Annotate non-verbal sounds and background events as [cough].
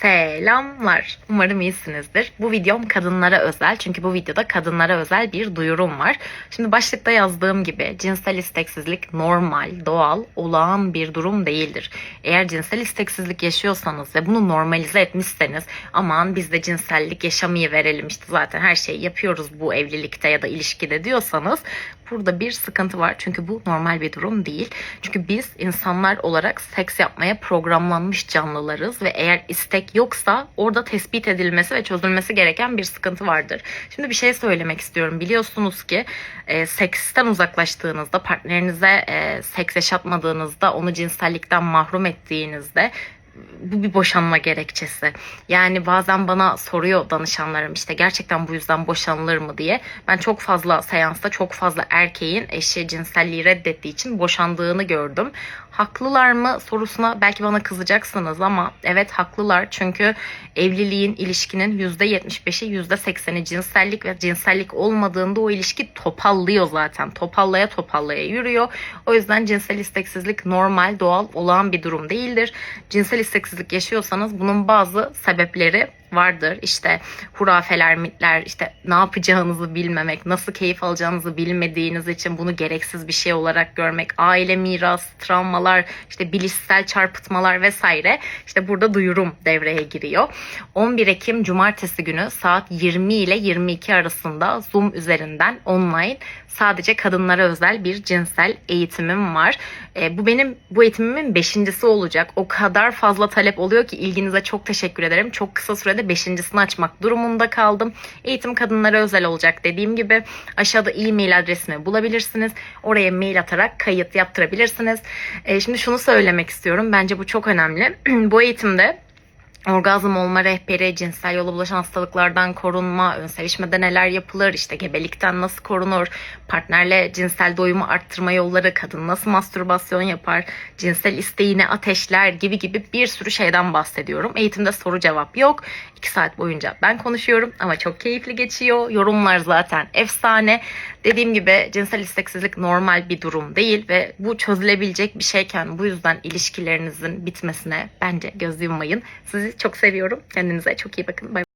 Selamlar. Umarım iyisinizdir. Bu videom kadınlara özel. Çünkü bu videoda kadınlara özel bir duyurum var. Şimdi başlıkta yazdığım gibi cinsel isteksizlik normal, doğal, olağan bir durum değildir. Eğer cinsel isteksizlik yaşıyorsanız ve bunu normalize etmişseniz aman biz de cinsellik yaşamayı verelim işte zaten her şeyi yapıyoruz bu evlilikte ya da ilişkide diyorsanız burada bir sıkıntı var. Çünkü bu normal bir durum değil. Çünkü biz insanlar olarak seks yapmaya programlanmış canlılarız ve eğer istek yoksa orada tespit edilmesi ve çözülmesi gereken bir sıkıntı vardır. Şimdi bir şey söylemek istiyorum. Biliyorsunuz ki e, seksten uzaklaştığınızda, partnerinize e, seks yaşatmadığınızda, onu cinsellikten mahrum ettiğinizde bu bir boşanma gerekçesi. Yani bazen bana soruyor danışanlarım işte gerçekten bu yüzden boşanılır mı diye. Ben çok fazla seansta çok fazla erkeğin eşi cinselliği reddettiği için boşandığını gördüm. Haklılar mı sorusuna belki bana kızacaksınız ama evet haklılar. Çünkü evliliğin, ilişkinin %75'i %80'i cinsellik ve cinsellik olmadığında o ilişki topallıyor zaten. Topallaya topallaya yürüyor. O yüzden cinsel isteksizlik normal, doğal, olağan bir durum değildir. Cinsel isteksizlik yaşıyorsanız bunun bazı sebepleri vardır. İşte hurafeler, mitler, işte ne yapacağınızı bilmemek, nasıl keyif alacağınızı bilmediğiniz için bunu gereksiz bir şey olarak görmek, aile miras, travmalar, işte bilişsel çarpıtmalar vesaire. İşte burada duyurum devreye giriyor. 11 Ekim Cumartesi günü saat 20 ile 22 arasında Zoom üzerinden online sadece kadınlara özel bir cinsel eğitimim var. E, bu benim bu eğitimimin beşincisi olacak. O kadar fazla talep oluyor ki ilginize çok teşekkür ederim. Çok kısa sürede beşincisini açmak durumunda kaldım. Eğitim kadınlara özel olacak dediğim gibi. Aşağıda e-mail adresimi bulabilirsiniz. Oraya mail atarak kayıt yaptırabilirsiniz. E, şimdi şunu söylemek istiyorum. Bence bu çok önemli. [clears throat] bu eğitimde orgazm olma rehberi, cinsel yola bulaşan hastalıklardan korunma, ön sevişmede neler yapılır, işte gebelikten nasıl korunur, partnerle cinsel doyumu arttırma yolları, kadın nasıl mastürbasyon yapar, cinsel isteğini ateşler gibi gibi bir sürü şeyden bahsediyorum. Eğitimde soru cevap yok. 2 saat boyunca ben konuşuyorum ama çok keyifli geçiyor. Yorumlar zaten efsane. Dediğim gibi cinsel isteksizlik normal bir durum değil ve bu çözülebilecek bir şeyken bu yüzden ilişkilerinizin bitmesine bence göz yummayın. Sizi çok seviyorum. Kendinize çok iyi bakın. Bay